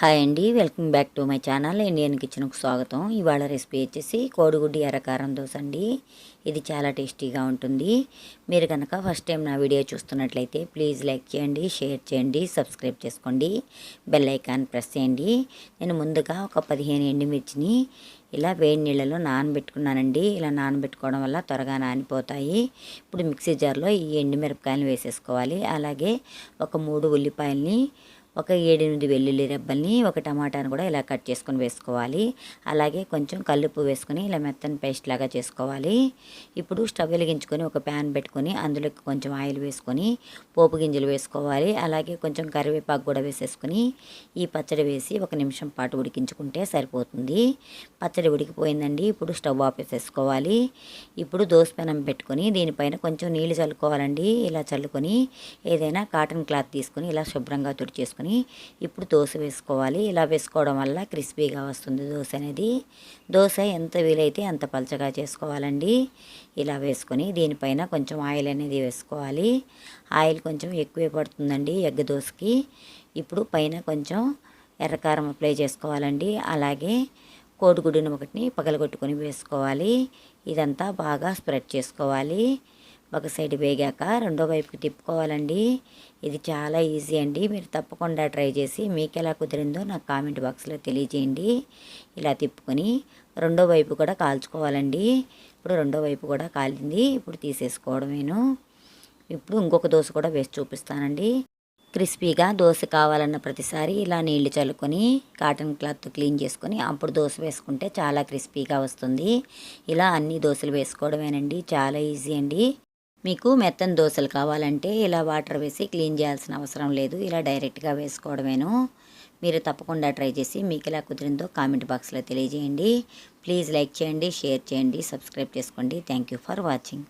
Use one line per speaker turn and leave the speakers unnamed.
Hi అండి welcome back to my channel Indian కిచెన్కు స్వాగతం. ఇవాళ రెసిపీ వచ్చేసి కోడిగుడ్డి ఎర్రకారం దోశ అండి. ఇది చాలా టేస్టీగా ఉంటుంది. మీరు కనుక ఫస్ట్ టైం నా వీడియో చూస్తున్నట్లయితే ప్లీజ్ లైక్ చేయండి షేర్ చేయండి సబ్స్క్రైబ్ చేసుకోండి బెల్ ఐకాన్ ప్రెస్ చేయండి. నేను ముందుగా ఒక పదిహేను ఎండుమిర్చిని ఇలా వేడి నీళ్ళలో నానబెట్టుకున్నానండి. ఇలా నానబెట్టుకోవడం వల్ల త్వరగా నానిపోతాయి. ఇప్పుడు మిక్సీ జార్లో ఈ ఎండుమిరపకాయలు వేసేసుకోవాలి. అలాగే ఒక మూడు ఉల్లిపాయల్ని ఒక ఏడెనిమిది వెల్లుల్లి రెబ్బల్ని ఒక టమాటాను కూడా ఇలా కట్ చేసుకొని వేసుకోవాలి. అలాగే కొంచెం కల్లుప్పు వేసుకొని ఇలా మెత్తని పేస్ట్ లాగా చేసుకోవాలి. ఇప్పుడు స్టవ్ వెలిగించుకొని ఒక ప్యాన్ పెట్టుకొని అందులోకి కొంచెం ఆయిల్ వేసుకొని పోపు గింజలు వేసుకోవాలి. అలాగే కొంచెం కరివేపాకు కూడా వేసేసుకొని ఈ పచ్చడి వేసి ఒక నిమిషం పాటు ఉడికించుకుంటే సరిపోతుంది. పచ్చడి ఉడికిపోయిందండి. ఇప్పుడు స్టవ్ ఆపేసేసుకోవాలి ఇప్పుడు దోసపెనం పెట్టుకొని దీనిపైన కొంచెం నీళ్ళు చల్లుకోవాలండి. ఇలా చల్లుకొని ఏదైనా కాటన్ క్లాత్ తీసుకొని ఇలా శుభ్రంగా తుడిచేసుకొని వేసుకొని ఇప్పుడు దోశ వేసుకోవాలి. ఇలా వేసుకోవడం వల్ల క్రిస్పీగా వస్తుంది దోశ అనేది. దోశ ఎంత వీలైతే అంత పలచగా చేసుకోవాలండి. ఇలా వేసుకొని దీనిపైన కొంచెం ఆయిల్ అనేది వేసుకోవాలి. ఆయిల్ కొంచెం ఎక్కువే పడుతుందండి ఎగ్ దోశకి. ఇప్పుడు పైన కొంచెం ఎర్రకారం అప్లై చేసుకోవాలండి. అలాగే కోడిగుడ్డును ఒకటిని పగలగొట్టుకొని వేసుకోవాలి. ఇదంతా బాగా స్ప్రెడ్ చేసుకోవాలి. ఒక సైడ్ వేగాక రెండో వైపుకి తిప్పుకోవాలండి. ఇది చాలా ఈజీ అండి. మీరు తప్పకుండా ట్రై చేసి మీకు ఎలా కుదిరిందో నాకు కామెంట్ బాక్స్లో తెలియజేయండి. ఇలా తిప్పుకొని రెండో వైపు కూడా కాల్చుకోవాలండి. ఇప్పుడు రెండో వైపు కూడా కాలింది. ఇప్పుడు తీసేసుకోవడమేను. ఇప్పుడు ఇంకొక దోశ కూడా వేసి చూపిస్తానండి. క్రిస్పీగా దోశ కావాలన్న ప్రతిసారి ఇలా నీళ్ళు చల్లుకొని కాటన్ క్లాత్ క్లీన్ చేసుకొని అప్పుడు దోశ వేసుకుంటే చాలా క్రిస్పీగా వస్తుంది. ఇలా అన్ని దోశలు వేసుకోవడమేనండి. చాలా ఈజీ అండి. మీకు మెత్తని దోశలు కావాలంటే ఇలా వాటర్ వేసి క్లీన్ చేయాల్సిన అవసరం లేదు. ఇలా డైరెక్ట్గా వేసుకోవడమేను. మీరు తప్పకుండా ట్రై చేసి మీకు ఎలా కుదిరిందో కామెంట్ బాక్స్లో తెలియజేయండి. ప్లీజ్ లైక్ చేయండి షేర్ చేయండి సబ్స్క్రైబ్ చేసుకోండి. Thank you for watching.